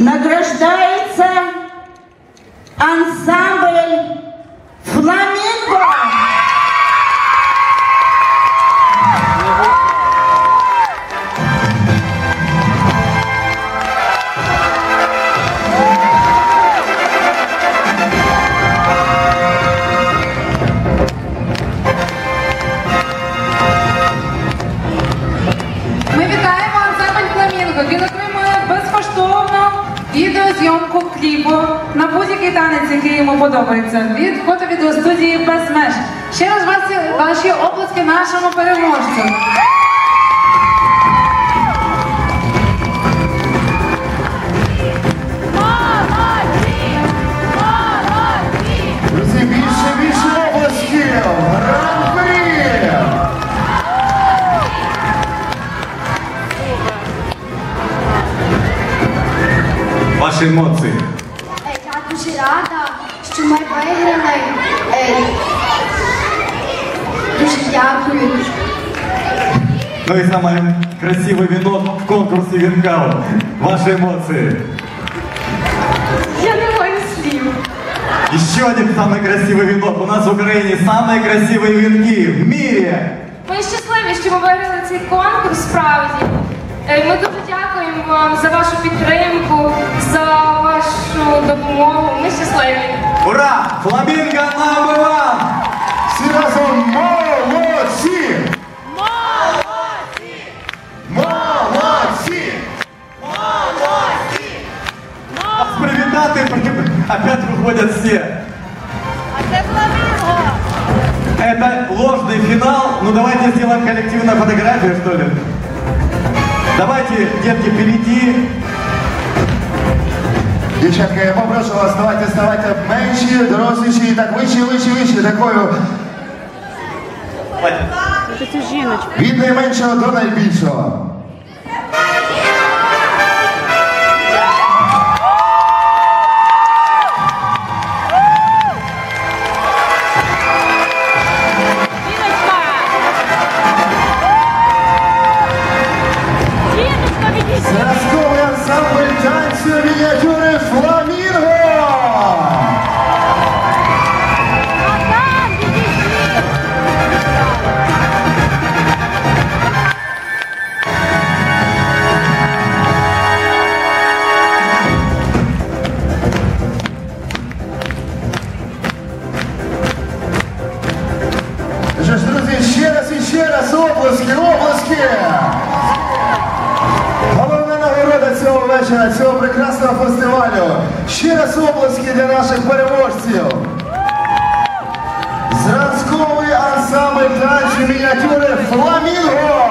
награждается ансамбль «Фламинго». Відеозйомку кліпу на будь-який танець, який йому подобається. Від фото-відеостудії без меж. Ще раз ваші, ваші оплески нашому переможцю. Ваші емоції. Е, Я дуже рада, що ми виграли. Е, Дуже дякую. Ну и самое красивый венок в конкурсе Винкал. Ваши эмоции. Я не маю слів. Еще один самый красивый венок. У нас в Украине самые красивые венки в мире. Ми щасливі, що ми виграли цей конкурс справді. Е, Ми дуже дякуємо вам за вашу підтримку, за вашу допомогу. Ми щасливі. Ура! Фламинго number one! Всі разом молодці! Молодці! Молодці! С привитаты опять выходят все. Это ложный финал. Ну давайте сделаем коллективную фотографию, что ли. Давайте, детки, впереди. Дівчатка, я попрошу вас, давайте ставайте менші, доросліші, і так вище, вище, вище, такою Давайте. від найменшого до найбільшого. Оплески! Головна нагорода цього вечора, цього прекрасного фестивалю. Ще раз оплески для наших переможців. Зразковий ансамбль танцю мініатюри Фламінго!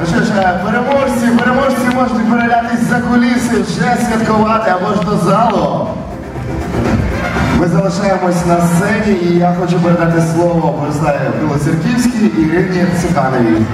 Ну переможці, переможці можуть перелятись за куліси, вже святкувати або ж до залу. Ми залишаємось на сцені і я хочу передати слово Бориславі Білоцерківській Ірині Цукановій.